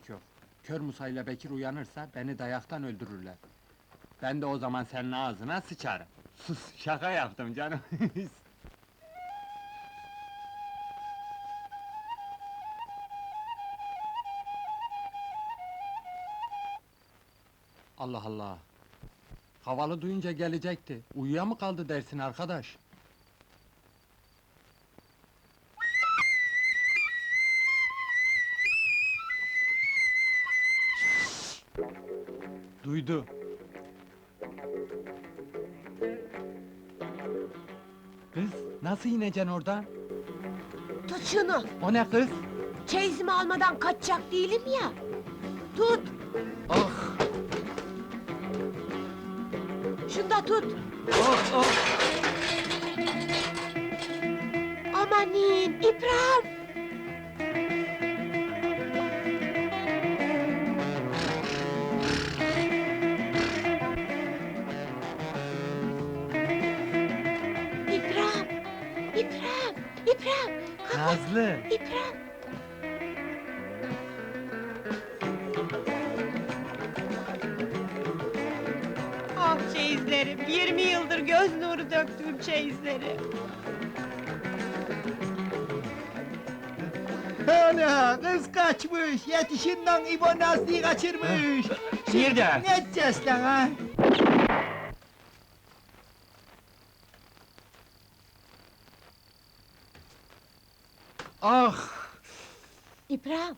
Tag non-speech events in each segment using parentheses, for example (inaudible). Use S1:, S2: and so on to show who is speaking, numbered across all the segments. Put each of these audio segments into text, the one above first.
S1: Etmek yok. Kör Musa ile Bekir uyanırsa beni dayaktan öldürürler. Ben de o zaman senin ağzına sıçarım. Sus, şaka yaptım canım. (laughs) Allah Allah. Havalı duyunca gelecekti. Uyuya mı kaldı dersin arkadaş? Duydu. Kız, nasıl ineceksin oradan?
S2: Tut şunu.
S1: O ne kız?
S2: Çeyizimi almadan kaçacak değilim ya. Tut.
S1: Ah!
S2: Şunu da tut.
S1: Oh, oh!
S2: Amanin. İbrahim.
S3: Çeyizlerim, 20 yıldır göz nuru döktüğüm çeyizleri.
S4: Ana kız kaçmış. Yetişin lan İbo Nazlı'yı kaçırmış.
S1: Nerede?
S4: Ne edeceğiz lan ha?
S1: Ah!
S2: İbrahim.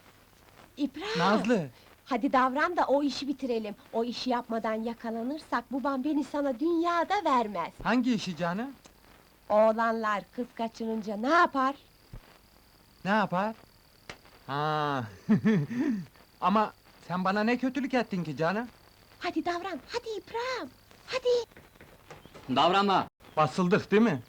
S2: İbrahim.
S1: Nazlı!
S2: Hadi davran da o işi bitirelim. O işi yapmadan yakalanırsak babam beni sana dünyada vermez.
S1: Hangi işi canım?
S2: Oğlanlar kız kaçırınca ne yapar?
S1: Ne yapar? Ha. (laughs) Ama sen bana ne kötülük ettin ki canım?
S2: Hadi davran, hadi İbrahim. Hadi.
S1: Davranma! Basıldık değil mi?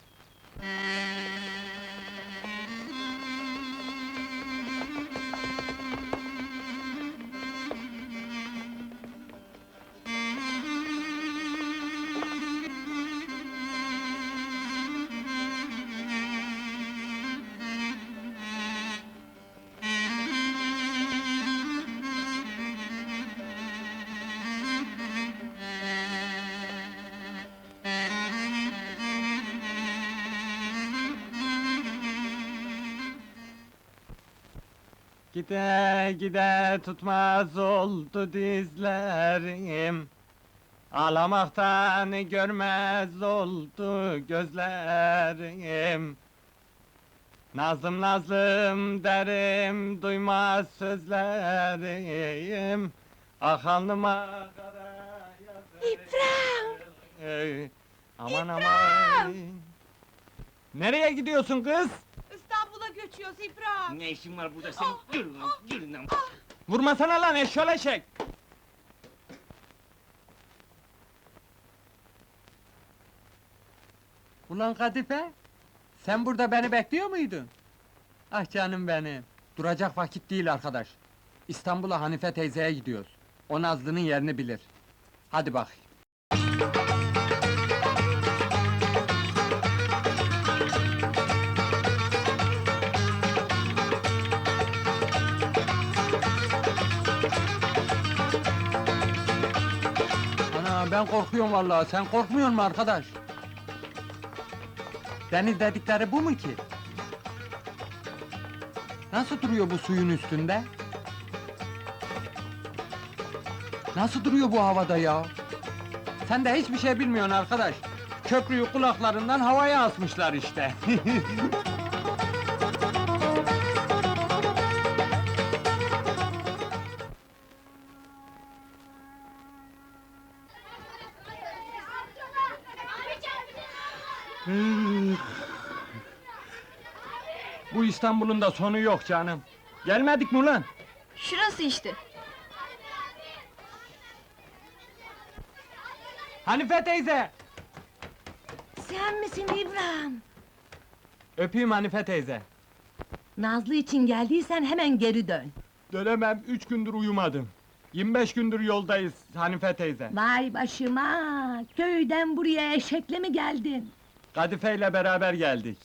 S1: Gide gide tutmaz oldu dizlerim. Ağlamaktan görmez oldu gözlerim. Nazım nazım derim duymaz sözlerim. Ah alnıma kara
S2: İbrahim!
S1: Ey, Aman aman. Nereye gidiyorsun kız?
S3: Göçüyoruz İbrahim.
S5: Ne işin var burada senin? Yürü lan, yürü lan!
S1: Vurmasana lan eşşoleşek! Ulan Kadife, sen burada beni bekliyor muydun? Ah canım benim, duracak vakit değil arkadaş. İstanbul'a Hanife teyzeye gidiyoruz. O Nazlı'nın yerini bilir. Hadi bak. Ben korkuyorum vallahi. Sen korkmuyor musun arkadaş? Deniz dedikleri bu mu ki? Nasıl duruyor bu suyun üstünde? Nasıl duruyor bu havada ya? Sen de hiçbir şey bilmiyorsun arkadaş. Köprüyü kulaklarından havaya asmışlar işte. (laughs) bu İstanbul'un da sonu yok canım. Gelmedik mi ulan?
S3: Şurası işte.
S1: Hanife teyze!
S6: Sen misin İbrahim?
S1: Öpeyim Hanife teyze.
S6: Nazlı için geldiysen hemen geri dön.
S1: Dönemem, üç gündür uyumadım. 25 gündür yoldayız Hanife teyze.
S6: Vay başıma! Köyden buraya eşekle mi geldin?
S1: Kadife ile beraber geldik.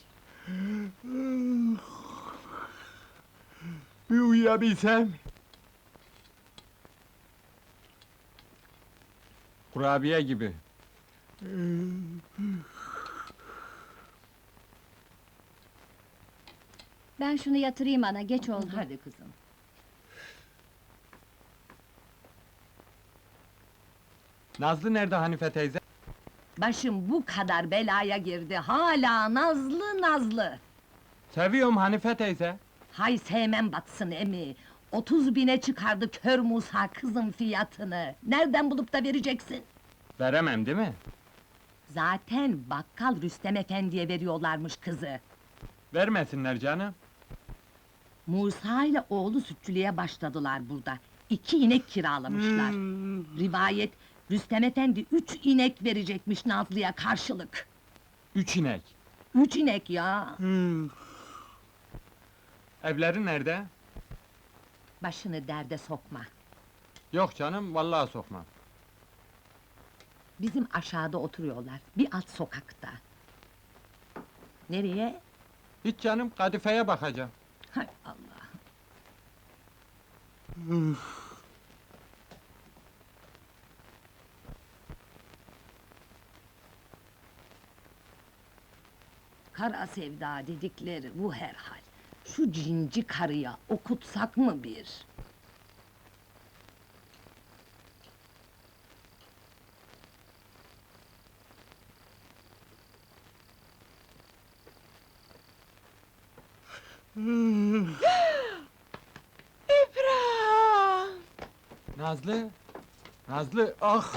S1: Bir uyuyabilsem. Kurabiye gibi.
S7: Ben şunu yatırayım ana, geç oldu.
S6: Hadi kızım.
S1: Nazlı nerede Hanife teyze?
S6: Başım bu kadar belaya girdi. Hala nazlı nazlı.
S1: Seviyorum Hanife teyze.
S6: Hay sevmem batsın emi. 30 bine çıkardı kör Musa kızın fiyatını. Nereden bulup da vereceksin?
S1: Veremem değil mi?
S6: Zaten bakkal Rüstem Efendi'ye veriyorlarmış kızı.
S1: Vermesinler canım.
S6: Musa ile oğlu sütçülüğe başladılar burada. İki inek kiralamışlar. Rivayet, Rüstem Efendi üç inek verecekmiş Nazlı'ya karşılık.
S1: Üç inek.
S6: Üç inek ya!
S1: Evleri nerede?
S6: Başını derde sokma.
S1: Yok canım, vallahi sokmam.
S6: Bizim aşağıda oturuyorlar, bir alt sokakta. Nereye?
S1: Hiç canım, kadifeye bakacağım.
S6: Hay Allah! Kara sevda dedikleri bu herhal. Şu cinci karıya okutsak mı bir? (gasps)
S3: İbrahim!
S1: Nazlı! Nazlı, ah!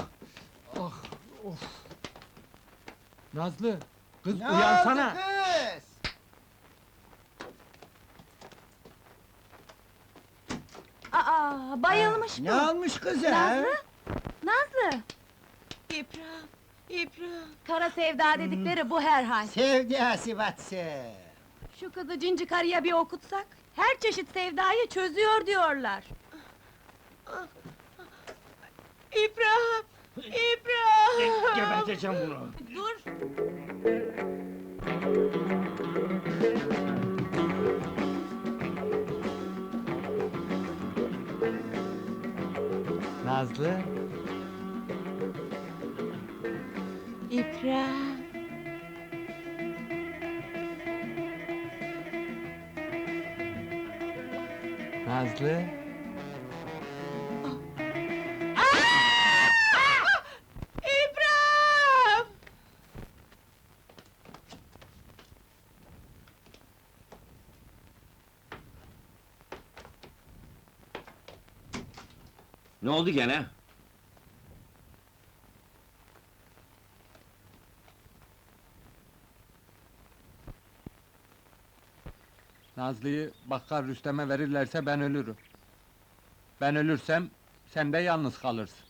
S1: Ah, of! Nazlı, kız uyansana!
S4: kız?
S7: Aa, bayılmış
S4: Ne almış kızı ha?
S7: Nazlı!
S3: İbrahim! İbrahim!
S7: Kara sevda dedikleri bu herhal.
S4: Sevdası batsın.
S7: Şu kızı cinci karıya bir okutsak, her çeşit sevdayı çözüyor diyorlar.
S3: İbrahim! İbrahim!
S5: Geberteceğim bunu.
S7: Dur!
S1: Nazlı,
S3: İbrahim!
S1: Nazlı...
S5: Ne oldu gene?
S1: Nazlı'yı bakkal Rüstem'e verirlerse ben ölürüm. Ben ölürsem, sen de yalnız kalırsın.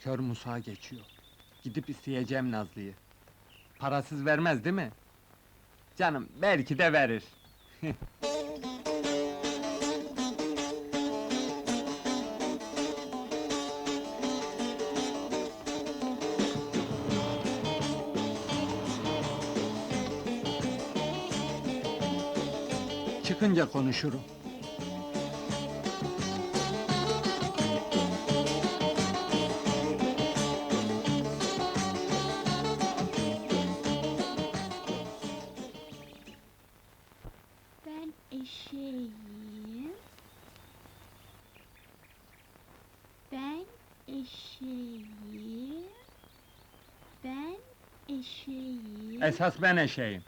S1: Kör Musa geçiyor. Gidip isteyeceğim Nazlı'yı. Parasız vermez değil mi? Canım, belki de verir. (laughs) Çıkınca konuşurum.
S7: Ben eşeğim. Ben eşeğim. Ben eşeğim.
S1: Esas ben eşeğim.